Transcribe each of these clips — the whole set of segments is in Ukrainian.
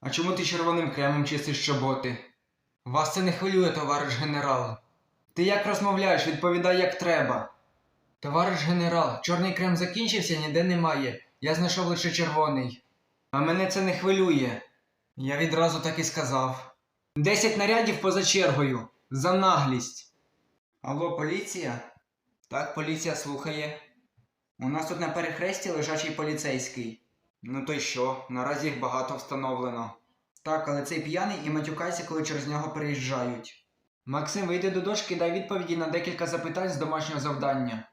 А чому ти червоним кремом чистиш чоботи? Вас це не хвилює, товариш генерал. Ти як розмовляєш, відповідай як треба. Товариш генерал, чорний крем закінчився, ніде немає. Я знайшов лише червоний. А мене це не хвилює. Я відразу так і сказав. Десять нарядів поза чергою. За наглість. Алло, поліція? Так, поліція слухає. У нас тут на перехресті лежачий поліцейський. Ну то й що, наразі їх багато встановлено. Так, але цей п'яний і матюкайся, коли через нього переїжджають. Максим, вийди до дошки і дай відповіді на декілька запитань з домашнього завдання.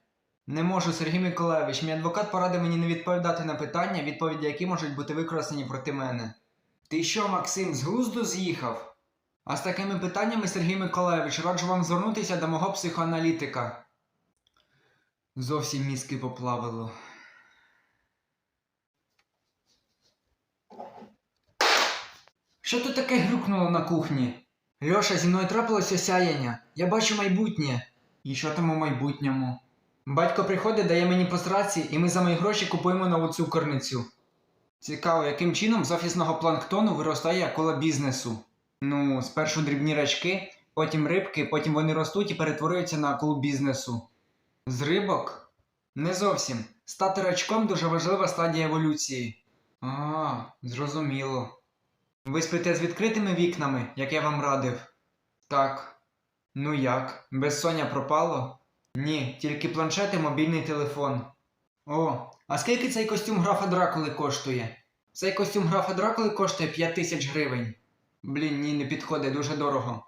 Не можу, Сергій Миколаївич, мій адвокат порадив мені не відповідати на питання, відповіді які можуть бути використані проти мене. Ти що, Максим, з глузду з'їхав? А з такими питаннями, Сергій Миколаївич, раджу вам звернутися до мого психоаналітика. Зовсім мізки поплавило. Що тут таке грюкнуло на кухні? Льоша, зі мною трапилось осяяння. Я бачу майбутнє. І що там у майбутньому? Батько приходить, дає мені по сраці, і ми за мої гроші купуємо нову цукорницю. Цікаво, яким чином з офісного планктону виростає акула бізнесу. Ну, спершу дрібні рачки, потім рибки, потім вони ростуть і перетворюються на акулу бізнесу. З рибок? Не зовсім. Стати рачком дуже важлива стадія еволюції. А, зрозуміло. Ви спите з відкритими вікнами, як я вам радив? Так. Ну як? Безсоння пропало? Ні, тільки планшет і мобільний телефон. О, а скільки цей костюм графа Дракули коштує? Цей костюм графа Дракули коштує 5 тисяч гривень. Блін, ні, не підходить, дуже дорого.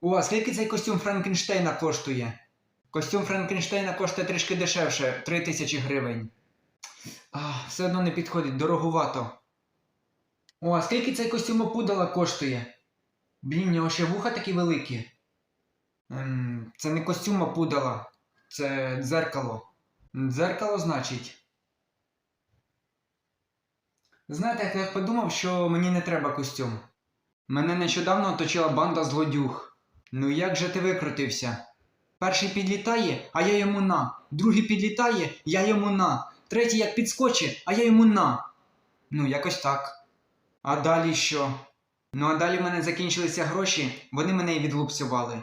О, а скільки цей костюм Франкенштейна коштує? Костюм Франкенштейна коштує трішки дешевше 3 тисячі гривень. А, все одно не підходить, дороговато. О, а скільки цей костюм опудала коштує? Блін, в нього ще вуха такі великі. Ем, це не костюм опудала, це дзеркало. Дзеркало, значить. Знаєте, я подумав, що мені не треба костюм. Мене нещодавно оточила банда злодюг. Ну як же ти викрутився? Перший підлітає, а я йому на. Другий підлітає, я йому на. Третій як підскочить, а я йому на. Ну, якось так. А далі що? Ну а далі в мене закінчилися гроші, вони мене і відлупцювали.